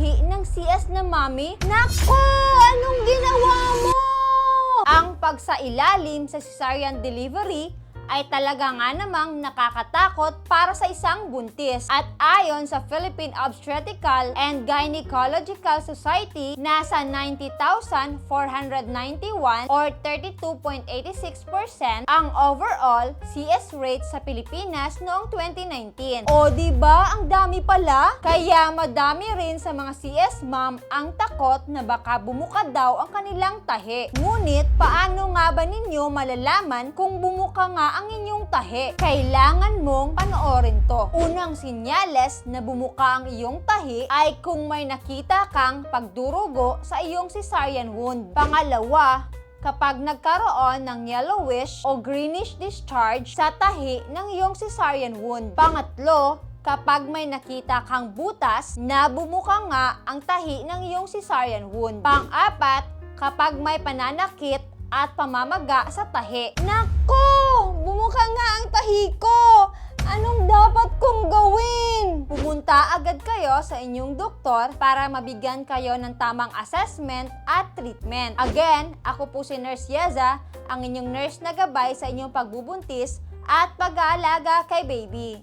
tahi ng CS na mami? Nako! Anong ginawa mo? Ang pagsailalim sa cesarean delivery ay talaga nga namang nakakatakot para sa isang buntis. At ayon sa Philippine Obstetrical and Gynecological Society, nasa 90,491 or 32.86% ang overall CS rate sa Pilipinas noong 2019. O di ba ang dami pala? Kaya madami rin sa mga CS ma'am ang takot na baka bumuka daw ang kanilang tahi. Ngunit paano nga ba ninyo malalaman kung bumuka nga ang inyong tahi? Kailangan mong panoorin to. Unang sinyales na bumuka ang iyong tahi ay kung may nakita kang pagdurugo sa iyong cesarean wound. Pangalawa, kapag nagkaroon ng yellowish o greenish discharge sa tahi ng iyong cesarean wound. Pangatlo, kapag may nakita kang butas na bumuka nga ang tahi ng iyong cesarean wound. Pang-apat, kapag may pananakit at pamamaga sa tahi. Nako! Bumuka nga ang tahi! Anong dapat kong gawin? Pumunta agad kayo sa inyong doktor para mabigyan kayo ng tamang assessment at treatment. Again, ako po si Nurse Yeza, ang inyong nurse na gabay sa inyong pagbubuntis at pag-aalaga kay baby.